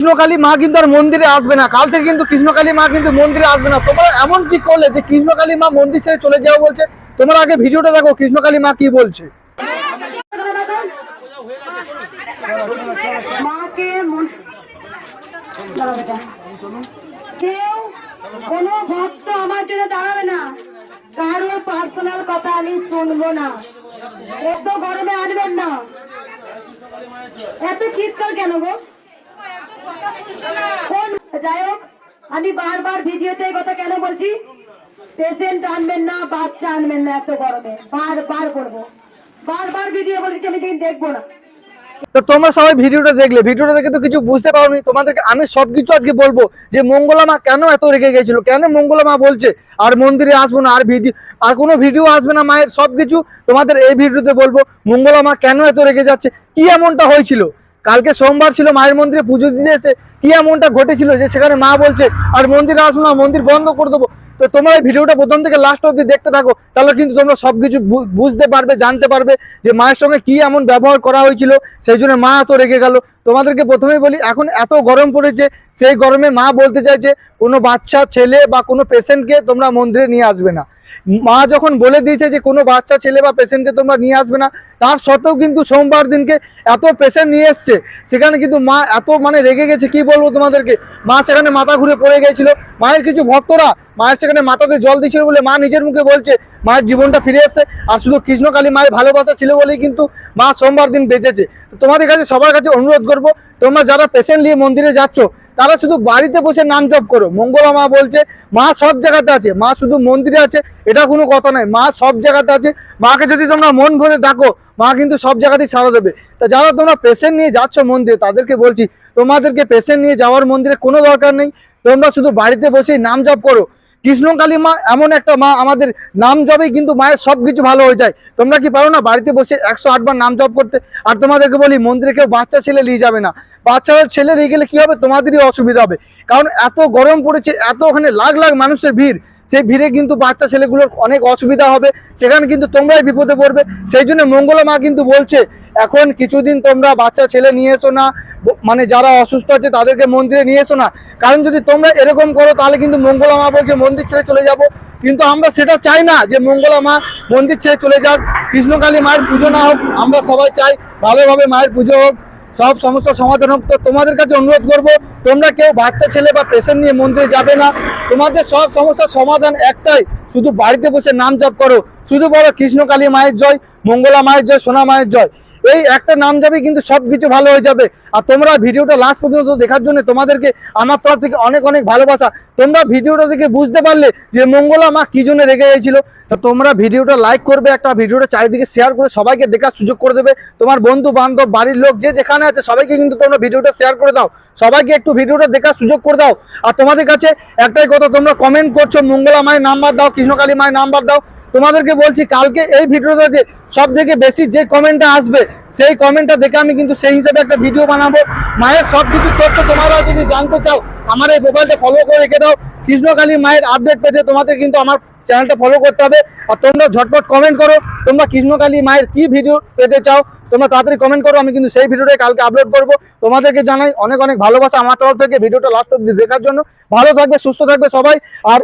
কৃষ্ণকালী মা কিন্তু আর মন্দিরে আসবে না। কাল থেকে কিন্তু কৃষ্ণকালী মা কিন্তু মন্দিরে আসবে না। তোমরা এমন কি করলে যে কৃষ্ণকালী মা মন্দির ছেড়ে চলে যাও বলছে? তোমরা আগে ভিডিওটা দেখো কৃষ্ণকালী মা কি বলছে। এত গরমে এত চিৎকার কেন গো? যাই হোক আমি বারবার ভিডিওতে কথা কেন বলছি? পেশেন্ট আনবেন না বাচ্চা আনবেন না এত গরমে। বারবার করব বারবার ভিডিও বলেছি আমি দিন দেখব না। তো তোমরা সবাই ভিডিওটা দেখলে। ভিডিওটা দেখে তো কিছু বুঝতে পারোনি। তোমাদেরকে আমি সবকিছু আজকে বলব যে মঙ্গলা মা কেন এত রেগে গেছিল? কেন মঙ্গলা মা বলছে আর মন্দিরে আসব না আর ভিডিও আর কোনো ভিডিও আসবে না মায়ের? সবকিছু তোমাদের এই ভিডিওতে বলব। মঙ্গলা মা কেন এত রেগে যাচ্ছে? কি এমনটা হয়েছিল? কালকে সোমবার ছিল মায়ের মন্দিরে পুজো দিতে এসে কি এমনটা ঘটেছিল যে সেখানে মা বলছে, আর মন্দির আসব না, মন্দির বন্ধ করে দেবো। তো তোমরা এই ভিডিওটা প্রথম থেকে লাস্ট অব্দি দেখতে থাকো, তাহলে কিন্তু তোমরা সবকিছু কিছু বুঝতে পারবে, জানতে পারবে যে মায়ের সঙ্গে কি এমন ব্যবহার করা হয়েছিল, সেই জন্য মা তো রেগে গেল। তোমাদেরকে প্রথমেই বলি, এখন এত গরম পড়েছে, সেই গরমে মা বলতে চাইছে কোনো বাচ্চা, ছেলে বা কোনো পেশেন্টকে তোমরা মন্দিরে নিয়ে আসবে না। মা যখন বলে দিয়েছে যে কোনো বাচ্চা, ছেলে বা পেশেন্টকে তোমরা নিয়ে আসবে না, তার সত্ত্বেও কিন্তু সোমবার দিনকে এত পেশেন্ট নিয়ে এসছে, সেখানে কিন্তু মা এত মানে রেগে গেছে, কি বলব তোমাদেরকে? মা সেখানে মাথা ঘুরে পড়ে গেছিল, মায়ের কিছু ভক্তরা মায়ের সেখানে মাথাতে জল দিচ্ছিল বলে মা নিজের মুখে বলছে মায়ের জীবনটা ফিরে এসছে। আর শুধু কৃষ্ণকালী মায়ের ভালোবাসা ছিল বলেই কিন্তু মা সোমবার দিন বেঁচেছে। তো তোমাদের কাছে, সবার কাছে অনুরোধ করব, তোমরা যারা পেশেন্ট নিয়ে মন্দিরে যাচ্ছ, তারা শুধু বাড়িতে বসে নাম জপ করো। মঙ্গলা মা বলছে, মা সব জায়গাতে আছে, মা শুধু মন্দিরে আছে, এটা কোনো কথা নয়। মা সব জায়গাতে আছে। মাকে যদি তোমরা মন ভরে ডাকো, মা কিন্তু সব জায়গাতেই সারা দেবে। তা যারা তোমরা পেশেন্ট নিয়ে যাচ্ছ মন্দিরে, তাদেরকে বলছি, তোমাদেরকে পেশেন্ট নিয়ে যাওয়ার মন্দিরে কোনো দরকার নেই। তোমরা শুধু বাড়িতে বসেই নাম জপ করো। কৃষ্ণকালী মা এমন একটা মা, আমাদের নাম জপেই কিন্তু মায়ের সব কিছু ভালো হয়ে যায়। তোমরা কি পারো না বাড়িতে বসে একশো আটবার নাম জপ করতে? আর তোমাদেরকে বলি, মন্দিরে কেউ বাচ্চা ছেলে নিয়ে যাবে না। বাচ্চা ছেলে নিয়ে গেলে কি হবে? তোমাদেরই অসুবিধা হবে। কারণ এত গরম পড়েছে, এত ওখানে লাখ লাখ মানুষের ভিড়। সেই ভিড়ে কিন্তু বাচ্চা ছেলেগুলোর অনেক অসুবিধা হবে। সেখানে কিন্তু তোমরাই বিপদে পড়বে। সেই জন্য মঙ্গলা মা কিন্তু বলছে এখন কিছুদিন তোমরা বাচ্চা ছেলে নিয়ে এসো না মানে যারা অসুস্থ আছে তাদেরকে মন্দিরে নিয়ে এসো না। কারণ যদি তোমরা এরকম করো, তাহলে কিন্তু মঙ্গলা মা বলছে মন্দির ছেড়ে চলে যাব। কিন্তু আমরা সেটা চাই না যে মঙ্গলা মা মন্দির ছেড়ে চলে যাক। কৃষ্ণকালী মায়ের পুজো না হোক, আমরা সবাই চাই ভালোভাবে মায়ের পুজো হোক। সব সমস্যার সমাধান হোক। তো তোমাদের কাছে অনুরোধ করব, তোমরা কেউ বাচ্চা ছেলে বা পেশেন্ট নিয়ে মন্দিরে যাবে না। তোমাদের সব সমস্যার সমাধান একটাই, শুধু বাড়িতে বসে নাম জপ করো। শুধু বলো কৃষ্ণকালী মায়ের জয়, মঙ্গলা মায়ের জয়, সোনা মায়ের জয়। এই একটা নাম যাবে কিন্তু সব কিছু ভালো হয়ে যাবে। আর তোমরা ভিডিওটা লাস্ট পর্যন্ত দেখার জন্য তোমাদেরকে আমার তরফ থেকে অনেক অনেক ভালোবাসা। তোমরা ভিডিওটা দেখে বুঝতে পারলে যে মঙ্গলা মা কি জন্য রেগে গেছিল তো তোমরা ভিডিওটা লাইক করবে, একটা ভিডিওটা চারিদিকে শেয়ার করে সবাইকে দেখার সুযোগ করে দেবে। তোমার বন্ধু বান্ধব, বাড়ির লোক যে যেখানে আছে, সবাইকে কিন্তু তোমরা ভিডিওটা শেয়ার করে দাও। সবাইকে একটু ভিডিওটা দেখার সুযোগ করে দাও। আর তোমাদের কাছে একটাই কথা, তোমরা কমেন্ট করছ, মঙ্গলা মায়ের নাম্বার দাও, কৃষ্ণকালী মায়ের নাম্বার দাও। তোমাদেরকে বলছি, কালকে এই ভিডিওটা যে সব থেকে বেশি যে কমেন্টটা আসবে, সেই কমেন্টটা দেখে আমি কিন্তু সেই হিসাবে একটা ভিডিও বানাবো। মায়ের সব কিছু তথ্য তোমরা যদি জানতে চাও, আমার এই মোবাইলটা ফলো করে রেখে দাও। কৃষ্ণকালী মায়ের আপডেট পেতে তোমাদের কিন্তু আমার চ্যানেলটা ফলো করতে হবে। আর তোমরা ঝটপট কমেন্ট করো, তোমরা কৃষ্ণকালী মায়ের কি ভিডিও পেতে চাও, তোমরা তাড়াতাড়ি কমেন্ট করো, আমি কিন্তু সেই ভিডিওটাই কালকে আপলোড করব। তোমাদেরকে জানাই অনেক অনেক ভালোবাসা আমার তরফ থেকে ভিডিওটা লাস্ট অব্দি দেখার জন্য। ভালো থাকবে, সুস্থ থাকবে সবাই। আর